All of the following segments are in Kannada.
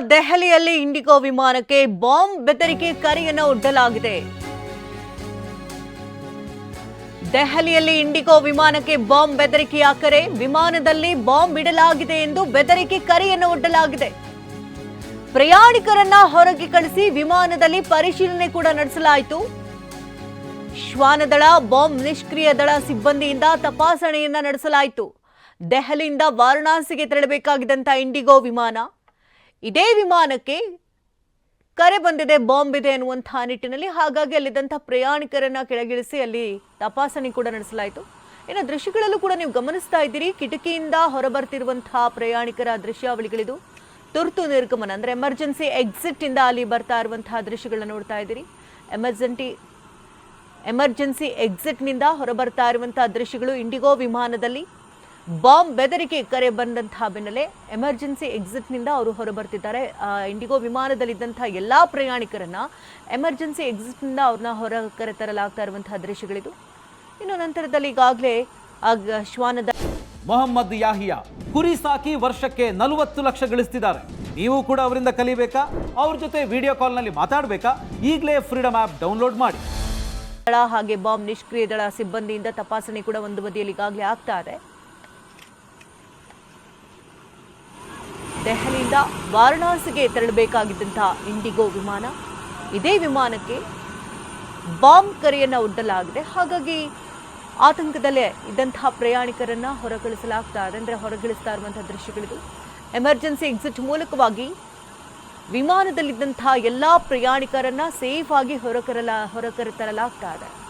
ದೆಹಲಿಯಲ್ಲಿ ಇಂಡಿಗೋ ವಿಮಾನಕ್ಕೆ ಬಾಂಬ್ ಬೆದರಿಕೆ ಕರೆಯನ್ನು ಒಡ್ಡಲಾಗಿದೆ. ದೆಹಲಿಯಲ್ಲಿ ಇಂಡಿಗೋ ವಿಮಾನಕ್ಕೆ ಬಾಂಬ್ ಬೆದರಿಕೆಯ ಕರೆ ವಿಮಾನದಲ್ಲಿ ಬಾಂಬ್ ಇಡಲಾಗಿದೆ ಎಂದು ಬೆದರಿಕೆ ಕರೆಯನ್ನು ಒಡ್ಡಲಾಗಿದೆ. ಪ್ರಯಾಣಿಕರನ್ನ ಹೊರಗೆ ಕಳಿಸಿ ವಿಮಾನದಲ್ಲಿ ಪರಿಶೀಲನೆ ಕೂಡ ನಡೆಸಲಾಯಿತು. ಶ್ವಾನದಳ, ಬಾಂಬ್ ನಿಷ್ಕ್ರಿಯ ದಳ ಸಿಬ್ಬಂದಿಯಿಂದ ತಪಾಸಣೆಯನ್ನ ನಡೆಸಲಾಯಿತು. ದೆಹಲಿಯಿಂದ ವಾರಣಾಸಿಗೆ ತೆರಳಬೇಕಾಗಿದ್ದಂಥ ಇಂಡಿಗೋ ವಿಮಾನ ಇದೇ ವಿಮಾನಕ್ಕೆ ಕರೆ ಬಂದಿದೆ, ಬಾಂಬ್ ಇದೆ ಎನ್ನುವಂತಹ ನಿಟ್ಟಿನಲ್ಲಿ. ಹಾಗಾಗಿ ಅಲ್ಲಿದ್ದಂಥ ಪ್ರಯಾಣಿಕರನ್ನ ಕೆಳಗಿಳಿಸಿ ಅಲ್ಲಿ ತಪಾಸಣೆ ಕೂಡ ನಡೆಸಲಾಯಿತು. ಇನ್ನು ದೃಶ್ಯಗಳಲ್ಲೂ ಕೂಡ ನೀವು ಗಮನಿಸ್ತಾ ಇದ್ದೀರಿ. ಕಿಟಕಿಯಿಂದ ಹೊರಬರ್ತಿರುವಂತಹ ಪ್ರಯಾಣಿಕರ ದೃಶ್ಯಾವಳಿಗಳಿದು. ತುರ್ತು ನಿರ್ಗಮನ, ಅಂದರೆ ಎಮರ್ಜೆನ್ಸಿ ಎಕ್ಸಿಟ್ ಇಂದ ಅಲ್ಲಿ ಬರ್ತಾ ಇರುವಂತಹ ದೃಶ್ಯಗಳನ್ನ ನೋಡ್ತಾ ಇದ್ದೀರಿ. ಎಮರ್ಜೆನ್ಸಿ ಎಮರ್ಜೆನ್ಸಿ ಎಕ್ಸಿಟ್ನಿಂದ ಹೊರಬರ್ತಾ ಇರುವಂತಹ ದೃಶ್ಯಗಳು ಇಂಡಿಗೋ ವಿಮಾನದಲ್ಲಿ. ಬಾಂಬ್ ಬೆದರಿಕೆ ಕರೆ ಬಂದಂತಹ ಬೆನ್ನಲ್ಲೇ ಎಮರ್ಜೆನ್ಸಿ ಎಕ್ಸಿಟ್ನಿಂದ ಅವರು ಹೊರಬರ್ತಿದ್ದಾರೆ. ಬರ್ತಿದ್ದಾರೆ ಇಂಡಿಗೋ ವಿಮಾನದಲ್ಲಿದ್ದಂತಹ ಎಲ್ಲಾ ಪ್ರಯಾಣಿಕರನ್ನ ಎಮರ್ಜೆನ್ಸಿ ಎಕ್ಸಿಟ್ನಿಂದ ಅವ್ರನ್ನ ಹೊರ ಕರೆತರಲಾಗ್ತಾ ಇರುವಂತಹ ದೃಶ್ಯಗಳಿದು. ಇನ್ನು ನಂತರದಲ್ಲಿ ಈಗಾಗಲೇ ಆಗ ಶ್ವಾನದ ಮೊಹಮ್ಮದ್ ಯಾಹಿಯಾ ಕುರಿ ಸಾಕಿ ವರ್ಷಕ್ಕೆ ನಲವತ್ತು ಲಕ್ಷ ಗಳಿಸ್ತಿದ್ದಾರೆ. ನೀವು ಕೂಡ ಅವರಿಂದ ಕಲಿಬೇಕಾ? ಅವ್ರ ಜೊತೆ ವಿಡಿಯೋ ಕಾಲ್ನಲ್ಲಿ ಮಾತಾಡಬೇಕಾ? ಈಗಲೇ ಫ್ರೀಡಮ್ ಆ್ಯಪ್ ಡೌನ್ಲೋಡ್ ಮಾಡಿ. ದಳ ಹಾಗೆ ಬಾಂಬ್ ನಿಷ್ಕ್ರಿಯ ದಳ ಸಿಬ್ಬಂದಿಯಿಂದ ತಪಾಸಣೆ ಕೂಡ ಒಂದು ಬದಿಯಲ್ಲಿ ಈಗಾಗಲೇ ಆಗ್ತಾ ಇದೆ. ದೆಹಲಿಯಿಂದ ವಾರಣಾಸಿಗೆ ತೆರಳಬೇಕಾಗಿದ್ದಂತಹ ಇಂಡಿಗೋ ವಿಮಾನ. ಇದೇ ವಿಮಾನಕ್ಕೆ ಬಾಂಬ್ ಕರೆಯನ್ನು ಒಡ್ಡಲಾಗಿದೆ. ಹಾಗಾಗಿ ಆತಂಕದಲ್ಲೇ ಇದ್ದಂತಹ ಪ್ರಯಾಣಿಕರನ್ನ ಹೊರಕಳಿಸಲಾಗ್ತಾ ಇದೆ. ಅಂದರೆ ಹೊರಗಿಳಿಸ್ತಾ ಇರುವಂತಹ ದೃಶ್ಯಗಳಿದು. ಎಮರ್ಜೆನ್ಸಿ ಎಕ್ಸಿಟ್ ಮೂಲಕವಾಗಿ ವಿಮಾನದಲ್ಲಿದ್ದಂತಹ ಎಲ್ಲಾ ಪ್ರಯಾಣಿಕರನ್ನ ಸೇಫ್ ಆಗಿ ಹೊರಕರಲ ತರಲಾಗ್ತಾ ಇದೆ.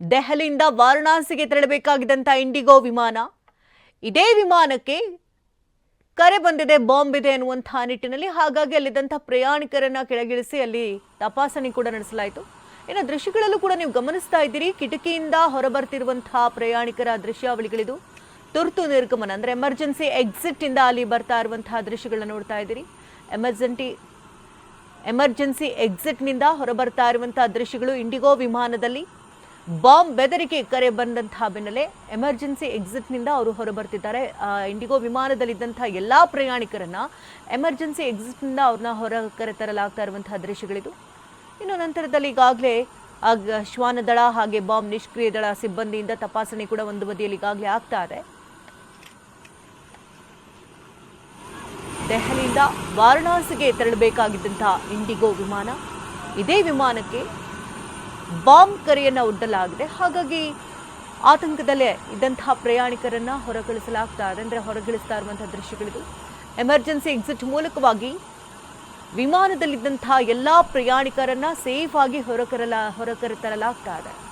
ದೆಹಲಿಯಿಂದ ವಾರಣಾಸಿಗೆ ತೆರಳಬೇಕಾಗಿದ್ದಂಥ ಇಂಡಿಗೋ ವಿಮಾನ. ಇದೇ ವಿಮಾನಕ್ಕೆ ಕರೆ ಬಂದಿದೆ, ಬಾಂಬ್ ಇದೆ ಎನ್ನುವಂತಹ ನಿಟ್ಟಿನಲ್ಲಿ. ಹಾಗಾಗಿ ಅಲ್ಲಿದ್ದಂಥ ಪ್ರಯಾಣಿಕರನ್ನ ಕೆಳಗಿಳಿಸಿ ಅಲ್ಲಿ ತಪಾಸಣೆ ಕೂಡ ನಡೆಸಲಾಯಿತು. ಇನ್ನು ದೃಶ್ಯಗಳಲ್ಲೂ ಕೂಡ ನೀವು ಗಮನಿಸ್ತಾ ಇದ್ದೀರಿ. ಕಿಟಕಿಯಿಂದ ಹೊರಬರ್ತಿರುವಂತಹ ಪ್ರಯಾಣಿಕರ ದೃಶ್ಯಾವಳಿಗಳಿದು. ತುರ್ತು ನಿರ್ಗಮನ, ಅಂದರೆ ಎಮರ್ಜೆನ್ಸಿ ಎಕ್ಸಿಟ್ ಇಂದ ಅಲ್ಲಿ ಬರ್ತಾ ಇರುವಂತಹ ದೃಶ್ಯಗಳನ್ನ ನೋಡ್ತಾ ಇದ್ದೀರಿ. ಎಮರ್ಜೆನ್ಸಿ ಎಮರ್ಜೆನ್ಸಿ ಎಕ್ಸಿಟ್ನಿಂದ ಹೊರಬರ್ತಾ ಇರುವಂತಹ ದೃಶ್ಯಗಳು ಇಂಡಿಗೋ ವಿಮಾನದಲ್ಲಿ. ಬಾಂಬ್ ಬೆದರಿಕೆ ಕರೆ ಬಂದಂತಹ ಬೆನ್ನಲ್ಲೇ ಎಮರ್ಜೆನ್ಸಿ ಎಕ್ಸಿಟ್ನಿಂದ ಅವರು ಹೊರಬರ್ತಿದ್ದಾರೆ. ಬರ್ತಿದ್ದಾರೆ ಇಂಡಿಗೋ ವಿಮಾನದಲ್ಲಿದ್ದಂಥ ಎಲ್ಲಾ ಪ್ರಯಾಣಿಕರನ್ನ ಎಮರ್ಜೆನ್ಸಿ ಎಕ್ಸಿಟ್ನಿಂದ ಅವ್ರನ್ನ ಹೊರ ಕರೆತರಲಾಗ್ತಾ ಇರುವಂತಹ ದೃಶ್ಯಗಳಿದು. ಇನ್ನು ನಂತರದಲ್ಲಿ ಈಗಾಗಲೇ ಆಗ ಶ್ವಾನದಳ ಹಾಗೆ ಬಾಂಬ್ ನಿಷ್ಕ್ರಿಯ ದಳ ಸಿಬ್ಬಂದಿಯಿಂದ ತಪಾಸಣೆ ಕೂಡ ಒಂದು ಬದಿಯಲ್ಲಿ ಈಗಾಗಲೇ ಆಗ್ತಾ ಇದೆ. ದೆಹಲಿಯಿಂದ ವಾರಣಾಸಿಗೆ ತೆರಳಬೇಕಾಗಿದ್ದಂತಹ ಇಂಡಿಗೋ ವಿಮಾನ ಇದೇ ವಿಮಾನಕ್ಕೆ ಬಾಂಬ್ ಕರೆಯನ್ನು ಒಡ್ಡಲಾಗಿದೆ ಹಾಗಾಗಿ ಆತಂಕದಲ್ಲೇ ಇದ್ದಂತಹ ಪ್ರಯಾಣಿಕರನ್ನು ಹೊರಕಳಿಸಲಾಗ್ತಾ ಇದೆ. ಅಂದರೆ ಹೊರಗಿಳಿಸ್ತಾ ಇರುವಂಥ ದೃಶ್ಯಗಳಿದು. ಎಮರ್ಜೆನ್ಸಿ ಎಕ್ಸಿಟ್ ಮೂಲಕವಾಗಿ ವಿಮಾನದಲ್ಲಿದ್ದಂತಹ ಎಲ್ಲ ಪ್ರಯಾಣಿಕರನ್ನ ಸೇಫ್ ಆಗಿ ಹೊರಕರಲ ತರಲಾಗ್ತಾ ಇದೆ.